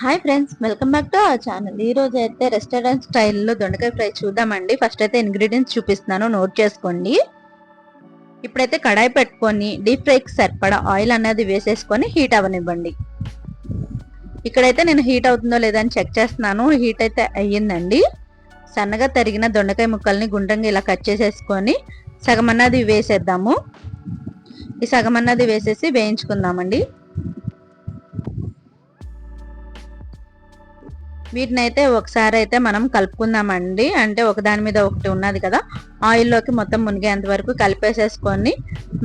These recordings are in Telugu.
Hi friends welcome back to our channel ఈ రోజు అయితే రెస్టారెంట్ స్టైల్లో దొండకాయ ఫ్రై చూద్దామండి. ఫస్ట్ అయితే ఇంగ్రీడియంట్స్ చూపిస్తున్నాను నోట్ చేసుకోండి. ఇప్పుడైతే కడాయి పెట్టుకొని డీప్ ఫ్రైకి సరిపడా ఆయిల్ అనేది వేసేసుకొని హీట్ అవ్వనివ్వండి ఇక్కడైతే నేను హీట్ అవుతుందో లేదో అని చెక్ చేస్తున్నాను. హీట్ అయితే అయ్యిందండి. సన్నగా తరిగిన దొండకాయ ముక్కల్ని గుండ్రంగా ఇలా కట్ చేసేసుకొని సగం అన్నది వేసేద్దాము. ఈ సగం అన్నది వేసేసి వేయించుకుందామండి. వీటిని అయితే ఒకసారి అయితే మనం కలుపుకుందామండి. అంటే ఒకదాని మీద ఒకటి ఉన్నది కదా ఆయిల్లోకి మొత్తం మునిగేంత వరకు కలిపేసేసుకొని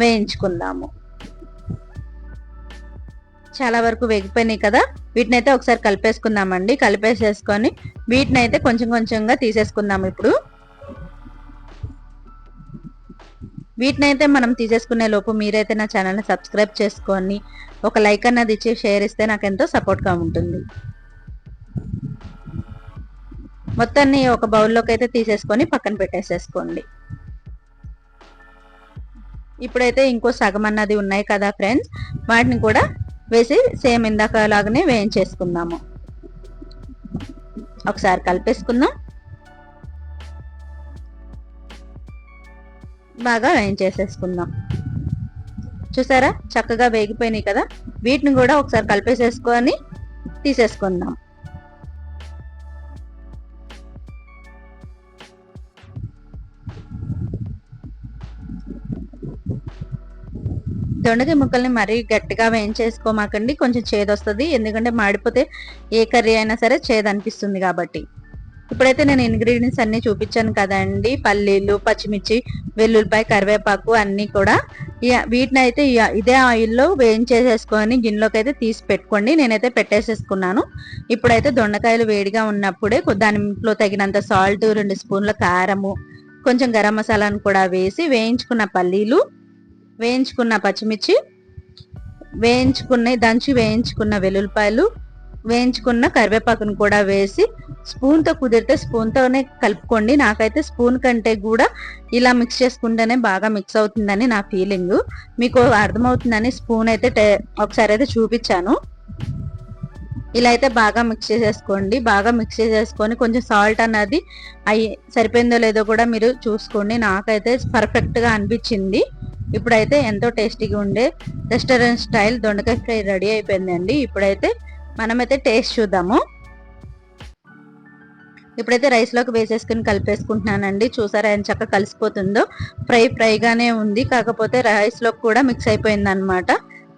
వేయించుకుందాము. చాలా వరకు వేగిపోయినాయి కదా వీటిని అయితే ఒకసారి కలిపేసుకుందామండి. కలిపేసేసుకొని వీటిని అయితే కొంచెం కొంచెంగా తీసేసుకుందాం ఇప్పుడు. వీటిని అయితే మనం తీసేసుకునే లోపు మీరైతే నా ఛానల్ని సబ్స్క్రైబ్ చేసుకొని ఒక లైక్ అన్నది ఇచ్చి షేర్ ఇస్తే నాకు ఎంతో సపోర్ట్గా ఉంటుంది. మొత్తాన్ని ఒక బౌల్లోకి అయితే తీసేసుకొని పక్కన పెట్టేసేసుకోండి. ఇప్పుడైతే ఇంకో సగం అన్నది ఉన్నాయి కదా ఫ్రెండ్స్ వాటిని కూడా వేసి సేమ్ ఇందాక లాగానే వేయించేసుకుందాము. ఒకసారి కలిపేసుకుందాం. బాగా వేయించేసేసుకుందాం. చూసారా? చక్కగా వేగిపోయినాయి కదా? వీటిని కూడా ఒకసారి కలిపేసేసుకొని తీసేసుకుందాం. దొండకాయ ముక్కల్ని మరీ గట్టిగా వేయించేసుకోమాకండి. కొంచెం చేదొస్తుంది. ఎందుకంటే మాడిపోతే ఏ కర్రీ అయినా సరే చేదు అనిపిస్తుంది కాబట్టి. ఇప్పుడైతే నేను ఇంగ్రీడియంట్స్ అన్ని చూపించాను కదండి. పల్లీలు పచ్చిమిర్చి వెల్లుల్లిపాయ కరివేపాకు అన్నీ కూడా. వీటిని అయితే ఇదే ఆయిల్లో వేయించేసేసుకొని గిన్నెలోకి అయితే తీసి పెట్టుకోండి. నేనైతే పెట్టేసేసుకున్నాను. ఇప్పుడైతే దొండకాయలు వేడిగా ఉన్నప్పుడే దానిలో తగినంత సాల్ట్ రెండు స్పూన్ల కారము కొంచెం గరం మసాలాను కూడా వేసి వేయించుకున్న పల్లీలు వేయించుకున్న పచ్చిమిర్చి వేయించుకున్న దంచి వేయించుకున్న వెల్లుల్లిపాయలు వేయించుకున్న కరివేపాకును కూడా వేసి స్పూన్తో కుదిరితే స్పూన్తోనే కలుపుకోండి. నాకైతే స్పూన్ కంటే కూడా ఇలా మిక్స్ చేసుకుంటేనే బాగా మిక్స్ అవుతుందని నా ఫీలింగ్ మీకు అర్థమవుతుందని స్పూన్ అయితే ఒకసారి అయితే చూపించాను. ఇలా అయితే బాగా మిక్స్ చేసేసుకోండి. బాగా మిక్స్ చేసేసుకొని కొంచెం సాల్ట్ అన్నది అయ్యి సరిపోయిందో లేదో కూడా మీరు చూసుకోండి. నాకైతే పర్ఫెక్ట్గా అనిపించింది. ఇప్పుడైతే ఎంతో టేస్టీగా ఉండే రెస్టారెంట్ స్టైల్ దొండకాయ ఫ్రై రెడీ అయిపోయిందండి. ఇప్పుడైతే మనమైతే టేస్ట్ చూద్దాము. ఇప్పుడైతే రైస్లోకి వేసేసుకుని కలిపేసుకుంటున్నానండి. చూసారా ఎంత చక్కగా కలిసిపోతుందో. ఫ్రై ఫ్రైగానే ఉంది. కాకపోతే రైస్లోకి కూడా మిక్స్ అయిపోయింది అనమాట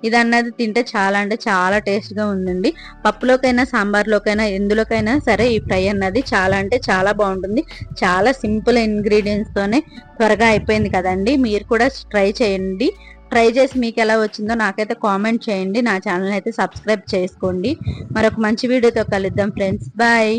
ఇది అన్నది తింటే చాలా అంటే చాలా టేస్ట్గా ఉందండి. పప్పులోకైనా సాంబార్లోకైనా ఎందులోకైనా సరే ఈ ఫ్రై అన్నది చాలా అంటే చాలా బాగుంటుంది. చాలా సింపుల్ ఇంగ్రీడియంట్స్తోనే త్వరగా అయిపోయింది కదండి. మీరు కూడా ట్రై చేయండి. ట్రై చేసి మీకు ఎలా వచ్చిందో నాకైతే కామెంట్ చేయండి. నా ఛానల్ అయితే సబ్స్క్రైబ్ చేసుకోండి. మరొక మంచి వీడియోతో కలుద్దాం ఫ్రెండ్స్. బాయ్.